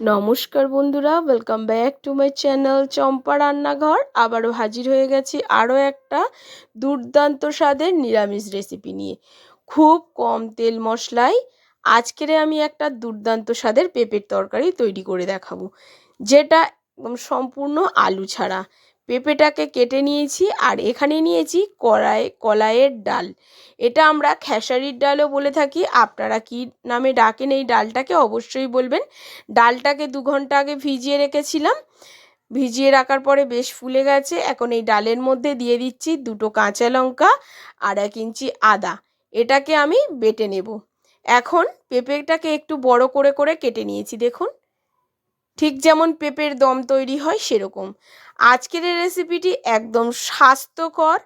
নমস্কার বন্ধুরা welcome back to my channel Champa রান্নাঘর। আবারও হাজির হয়ে গেছি আরও একটা দুর্দান্ত স্বাদের নিরামিষ রেসিপি নিয়ে। খুব কম তেল মশলায় আজকের আমি একটা দুর্দান্ত স্বাদের পেঁপের তরকারি তৈরি করে দেখাবো, যেটা একদম সম্পূর্ণ আলু ছাড়া। পেঁপেটাকে কেটে নিয়েছি আর এখানে নিয়েছি কড়াই, কলাইয়ের ডাল। এটা আমরা খেসারির ডালও বলে থাকি। আপনারা কি নামে ডাকেন এই ডালটাকে অবশ্যই বলবেন। ডালটাকে দু ঘণ্টা আগে ভিজিয়ে রেখেছিলাম। ভিজিয়ে রাখার পরে বেশ ফুলে গেছে। এখন এই ডালের মধ্যে দিয়ে দিচ্ছি দুটো কাঁচা লঙ্কা আর এক ইঞ্চি আদা। এটাকে আমি বেটে নেব। এখন পেঁপেটাকে একটু বড় করে করে কেটে নিয়েছি, দেখুন। ঠিক যেমন পেঁপের দম তৈরি হয়, সেরকম। আজকের এই রেসিপিটি একদম স্বাস্থ্যকর।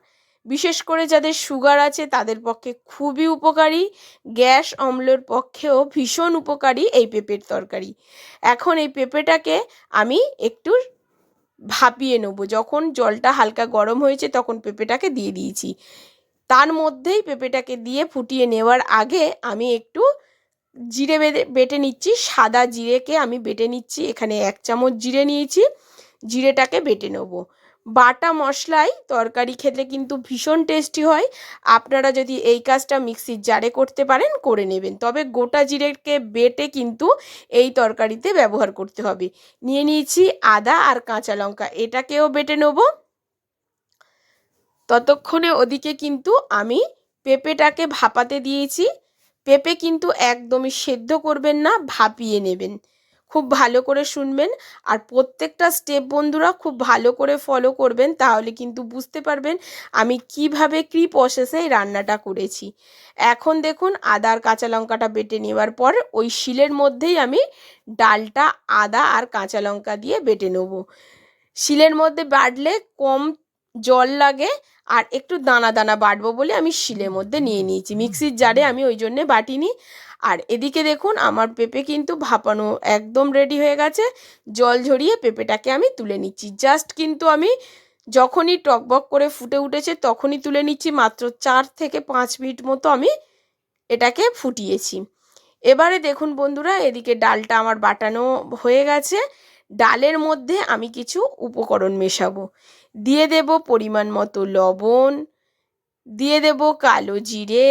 বিশেষ করে যাদের সুগার আছে, তাদের পক্ষে খুবই উপকারী। গ্যাস অম্লের পক্ষেও ভীষণ উপকারী এই পেঁপের তরকারি। এখন এই পেঁপেটাকে আমি একটু ভাপিয়ে নেব। যখন জলটা হালকা গরম হয়েছে, তখন পেঁপেটাকে দিয়ে দিয়েছি। তার মধ্যেই পেঁপেটাকে দিয়ে ফুটিয়ে নেওয়ার আগে আমি একটু জিরে বেটে নিচ্ছি। সাদা জিরেকে আমি বেটে নিচ্ছি। এখানে এক চামচ জিরে নিয়েছি। জিরেটাকে বেটে নেব। বাটা মশলায় তরকারি খেতে কিন্তু ভীষণ টেস্টি হয়। আপনারা যদি এই কাজটা মিক্সির জারে করতে পারেন, করে নেবেন। তবে গোটা জিরেকে বেটে কিন্তু এই তরকারিতে ব্যবহার করতে হবে। নিয়ে নিয়েছি আদা আর কাঁচা লঙ্কা, এটাকেও বেটে নেব। ততক্ষণে ওদিকে কিন্তু আমি পেঁপেটাকে ভাপাতে দিয়েছি। পেঁপে কিন্তু একদমই সেদ্ধ করবেন না, ভাপিয়ে নেবেন। খুব ভালো করে শুনবেন। আর প্রত্যেকটা স্টেপ বন্ধুরা খুব ভালো করে ফলো করবেন, তাহলে কিন্তু বুঝতে পারবেন আমি কীভাবে কী প্রসেসে এই রান্নাটা করেছি। এখন দেখুন আদার কাঁচা লঙ্কাটা বেটে নেওয়ার পর ওই শিলের মধ্যেই আমি ডালটা আদা আর কাঁচা লঙ্কা দিয়ে বেটে নেব। শিলের মধ্যে বাটলে কম জল লাগে আর একটু দানা দানা বাটবো বলে আমি শিলের মধ্যে নিয়ে নিয়েছি। মিক্সির জারে আমি ওই জন্যে বাটিনি। আর এদিকে দেখুন, আমার পেঁপে কিন্তু ভাপানো একদম রেডি হয়ে গেছে। জল ঝরিয়ে পেঁপেটাকে আমি তুলে নিচ্ছি। জাস্ট কিন্তু আমি যখনই টকবক করে ফুটে উঠেছে তখনই তুলে নিচ্ছি। মাত্র চার থেকে পাঁচ মিনিট মতো আমি এটাকে ফুটিয়েছি। এবারে দেখুন বন্ধুরা, এদিকে ডালটা আমার বাটানো হয়ে গেছে। ডালের মধ্যে আমি কিছু উপকরণ মেশাবো। দিয়ে দেব পরিমাণ মতো লবণ, দিয়ে দেব কালো জিরে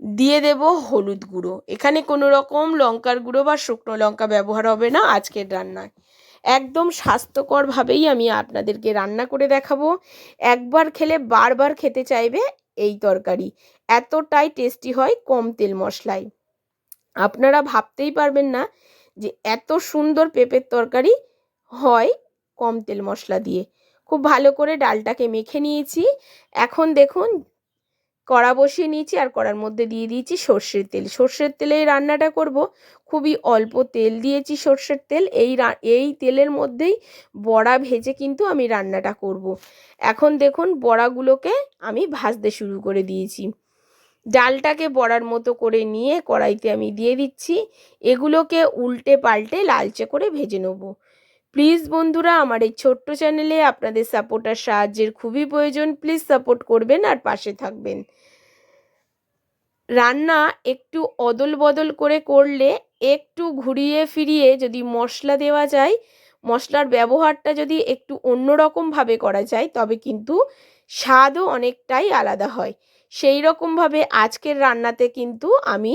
দিয়ে দেব হলুদ গুঁড়ো। এখানে কোনো রকম লঙ্কার গুঁড়ো বা শুকনো লঙ্কা ব্যবহার হবে না আজকের রান্নায়। একদম স্বাস্থ্যকরভাবেই আমি আপনাদেরকে রান্না করে দেখাবো। একবার খেলে বারবার খেতে চাইবে এই তরকারি। এতটাই টেস্টি হয় কম তেল মশলায়। আপনারা ভাবতেই পারবেন না যে এত সুন্দর পেঁপের তরকারি হয় কম তেল মশলা দিয়ে। খুব ভালো করে ডালটাকে মেখে নিয়েছি। এখন দেখুন কড়া বসিয়ে নিয়েছি আর কড়ার মধ্যে দিয়ে দিয়েছি সর্ষের তেল। সর্ষের তেলে এই রান্নাটা করব। খুবই অল্প তেল দিয়েছি সর্ষের তেল। এই এই তেলের মধ্যেই বড়া ভেজে কিন্তু আমি রান্নাটা করব। এখন দেখুন বড়াগুলোকে আমি ভাজতে শুরু করে দিয়েছি। ডালটাকে বড়ার মতো করে নিয়ে কড়াইতে আমি দিয়ে দিচ্ছি। এগুলোকে উল্টে পাল্টে লালচে করে ভেজে নেব। প্লিজ বন্ধুরা, আমার এই ছোট্ট চ্যানেলে আপনাদের সাপোর্ট আর সাহায্যের খুবই প্রয়োজন। প্লিজ সাপোর্ট করবেন আর পাশে থাকবেন। রান্না একটু অদল বদল করে করলে একটু ঘুরিয়ে ফিরিয়ে যদি মশলা দেওয়া যায়, মশলার ব্যবহারটা যদি একটু অন্যরকমভাবে করা যায়, তবে কিন্তু স্বাদও অনেকটাই আলাদা হয়। সেই রকমভাবে আজকের রান্নাতে কিন্তু আমি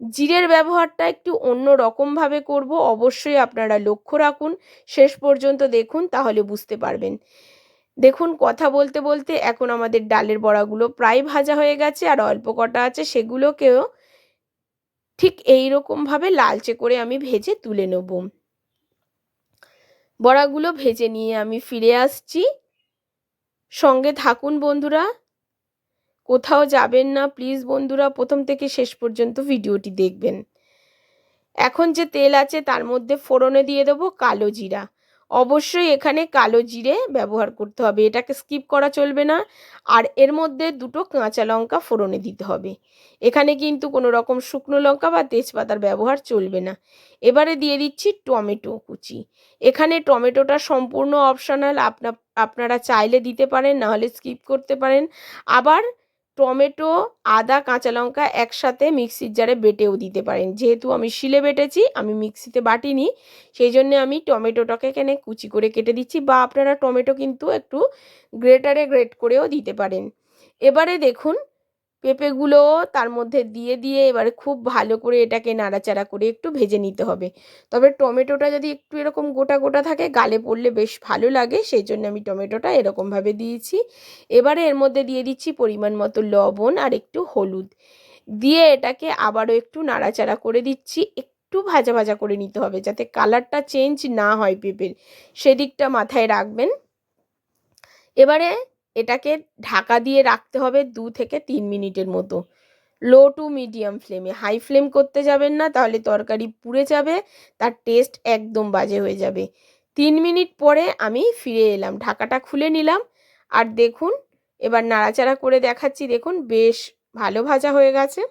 জিরের ব্যবহারটা একটু অন্য রকমভাবে করব, অবশ্যই আপনারা লক্ষ্য রাখুন। শেষ পর্যন্ত দেখুন, তাহলে বুঝতে পারবেন। দেখুন, কথা বলতে বলতে এখন আমাদের ডালের বড়াগুলো প্রায় ভাজা হয়ে গেছে, আর অল্প কটা আছে, সেগুলোকেও ঠিক এই রকমভাবে লালচে করে আমি ভেজে তুলে নেব। বড়াগুলো ভেজে নিয়ে আমি ফিরে আসছি। সঙ্গে থাকুন বন্ধুরা। কোথাও যাবেন না প্লিজ বন্ধুরা প্রথম থেকে শেষ পর্যন্ত ভিডিওটি দেখবেন। এখন যে তেল আছে তার মধ্যে ফোড়নে দিয়ে দেবো কালো জিরা। অবশ্যই এখানে কালো জিরে ব্যবহার করতে হবে, এটাকে স্কিপ করা চলবে না। আর এর মধ্যে দুটো কাঁচা লঙ্কা ফোড়নে দিতে হবে। এখানে কিন্তু কোনো রকম শুকনো লঙ্কা বা তেজপাতার ব্যবহার চলবে না। এবারে দিয়ে দিচ্ছি টমেটো কুচি। এখানে টমেটোটা সম্পূর্ণ অপশনাল আপনা, আপনারা চাইলে দিতে পারেন নাহলে স্কিপ করতে পারেন। আবার টমেটো, আদা, কাঁচা লঙ্কা একসাথে মিক্সির জারে বেটেও দিতে পারেন। যেহেতু আমি শিলে বেটেছি, আমি মিক্সিতে বাটিনি, সেই জন্য আমি টমেটোটাকে এখানে কুচি করে কেটে দিচ্ছি বা আপনারা টমেটো কিন্তু একটু গ্রেটারে গ্রেট করেও দিতে পারেন। এবারে দেখুন পেঁপেগুলো তার মধ্যে দিয়ে দিয়ে এবারে খুব ভালো করে এটাকে নাড়াচাড়া করে একটু ভেজে নিতে হবে। তবে টমেটোটা যদি একটু এরকম গোটা গোটা থাকে, গালে পড়লে বেশ ভালো লাগে, সেই জন্য আমি টমেটোটা এরকমভাবে দিয়েছি। এবারে এর মধ্যে দিয়ে দিচ্ছি পরিমাণ মতো লবণ আর একটু হলুদ। দিয়ে এটাকে আবারও একটু নাড়াচাড়া করে দিচ্ছি, একটু ভাজা ভাজা করে নিতে হবে যাতে কালারটা চেঞ্জ না হয় পেঁপের। সেদিকটা মাথায় রাখবেন। এবারে এটাকে ঢাকা দিয়ে রাখতে হবে দু থেকে তিন মিনিটের মতো। লো টু মিডিয়াম ফ্লেমে হাই ফ্লেম করতে যাবেন না, তাহলে তরকারি পুড়ে যাবে, তার টেস্ট একদম বাজে হয়ে যাবে। তিন মিনিট পরে আমি ফিরে এলাম, ঢাকাটা খুলে নিলাম। আর দেখুন, এবার নাড়াচাড়া করে দেখাচ্ছি, দেখুন, বেশ ভালো ভাজা হয়ে গেছে।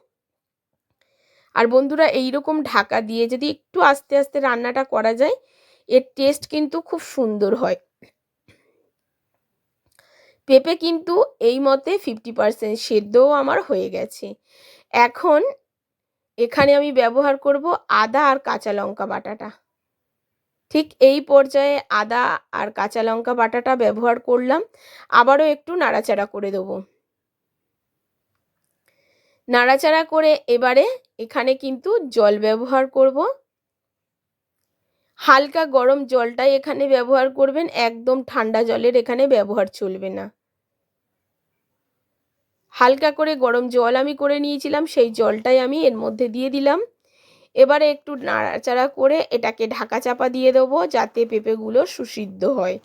আর বন্ধুরা এই রকম ঢাকা দিয়ে যদি একটু আস্তে আস্তে রান্নাটা করা যায়, এর টেস্ট কিন্তু খুব সুন্দর হয়। পেঁপে কিন্তু এই মতে ফিফটি পারসেন্ট সেদ্ধও আমার হয়ে গেছে। এখন এখানে আমি ব্যবহার করব আদা আর কাঁচা লঙ্কা বাটাটা। ঠিক এই পর্যায়ে আদা আর কাঁচা লঙ্কা বাটাটা ব্যবহার করলাম। আবারও একটু নাড়াচাড়া করে দেবো। নাড়াচাড়া করে এবারে এখানে কিন্তু জল ব্যবহার করব। হালকা গরম জলটাই এখানে ব্যবহার করবেন, একদম ঠান্ডা জলের এখানে ব্যবহার চলবে না। হালকা করে গরম জল আমি করে নিয়েছিলাম, সেই জলটাই আমি এর মধ্যে দিয়ে দিলাম। এবারে একটু নাড়াচাড়া করে এটাকে ঢাকা চাপা দিয়ে দেবো, যাতে পেঁপেগুলো সুসিদ্ধ হয়।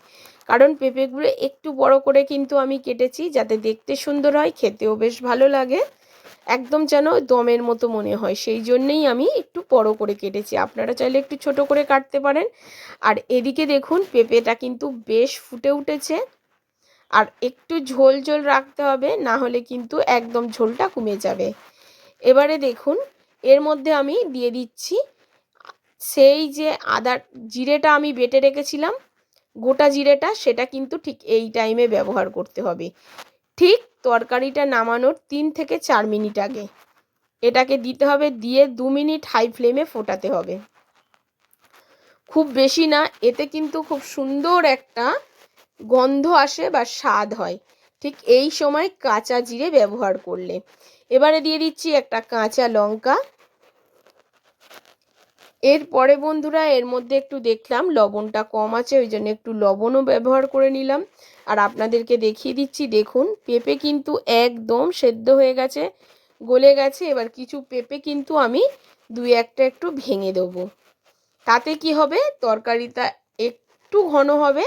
কারণ পেঁপেগুলো একটু বড় করে কিন্তু আমি কেটেছি, যাতে দেখতে সুন্দর হয়, খেতেও বেশ ভালো লাগে। একদম যেন দমের মতো মনে হয়, সেই জন্যেই আমি একটু বড় করে কেটেছি। আপনারা চাইলে একটু ছোট করে কাটতে পারেন। আর এদিকে দেখুন, পেঁপেটা কিন্তু বেশ ফুটে উঠেছে। আর একটু ঝোল ঝোল রাখতে হবে, না হলে কিন্তু একদম ঝোলটা কমে যাবে। এবারে দেখুন, এর মধ্যে আমি দিয়ে দিচ্ছি সেই যে আদা জিরেটা আমি বেটে রেখেছিলাম, গোটা জিরেটা সেটা কিন্তু ঠিক এই টাইমে ব্যবহার করতে হবে। ঠিক তরকারিটা নামানোর তিন থেকে চার মিনিট আগে। এটাকে দিতে হবে, দিয়ে দু মিনিট হাই ফ্লেমে ফোটাতে হবে। খুব বেশি না, এতে কিন্তু খুব সুন্দর একটা গন্ধ আসে বা স্বাদ হয়। ঠিক এই সময় কাঁচা জিরে ব্যবহার করলে। এবারে দিয়ে দিচ্ছি একটা কাঁচা লঙ্কা। এরপরে বন্ধুরা, এর মধ্যে একটু দেখলাম লবণটা কম আছে, ওই জন্য একটু লবণও ব্যবহার করে নিলাম। আর আপনাদেরকে দেখিয়ে দিচ্ছি, দেখুন, পেঁপে কিন্তু একদম সেদ্ধ হয়ে গেছে, গলে গেছে। এবার কিছু পেঁপে কিন্তু আমি দুই একটা একটু ভেঙে দেবো। তাতে কি হবে? তরকারিটা একটু ঘন হবে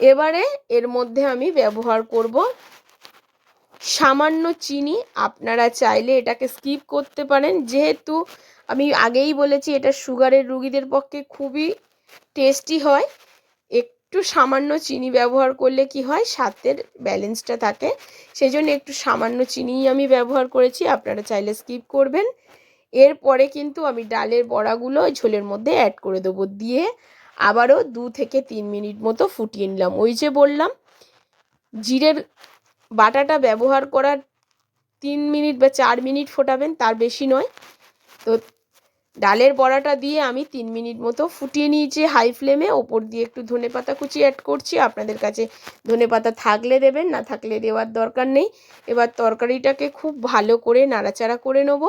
এবারে এর মধ্যে আমি ব্যবহার করব সামান্য চিনি। আপনারা চাইলে এটাকে স্কিপ করতে পারেন। যেহেতু আমি আগেই বলেছি, এটা সুগারের রুগীদের পক্ষে খুবই টেস্টি হয়। একটু সামান্য চিনি ব্যবহার করলে কি হয়, স্বাদের ব্যালেন্সটা থাকে। সেই জন্য একটু সামান্য চিনিই আমি ব্যবহার করেছি। আপনারা চাইলে স্কিপ করবেন। এরপরে কিন্তু আমি ডালের বড়াগুলো ঝোলের মধ্যে অ্যাড করে দেবো। দিয়ে আবারও দু থেকে তিন মিনিট মতো ফুটিয়ে নিলাম। ওই যে বললাম, জিরের বাটাটা ব্যবহার করার তিন মিনিট বা চার মিনিট ফোটাবেন, তার বেশি নয়। তো ডালের বড়াটা দিয়ে আমি তিন মিনিট মতো ফুটিয়ে নিয়েছি হাই ফ্লেমে। ওপর দিয়ে একটু ধনে পাতা কুচি অ্যাড করছি। আপনাদের কাছে ধনে পাতা থাকলে দেবেন, না থাকলে দেওয়ার দরকার নেই। এবার তরকারিটাকে খুব ভালো করে নাড়াচাড়া করে নেব।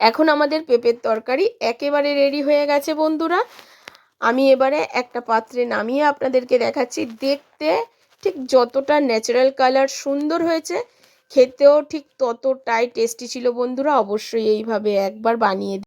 এখন আমাদের পেঁপের তরকারি একেবারে রেডি হয়ে গেছে বন্ধুরা। আমি এবারে একটা পাত্রে নামিয়ে আপনাদেরকে দেখাচ্ছি। দেখতে ঠিক যতটা ন্যাচারাল কালার সুন্দর হয়েছে, খেতেও ঠিক ততটাই টেস্টি ছিল বন্ধুরা। অবশ্যই এইভাবে একবার বানিয়ে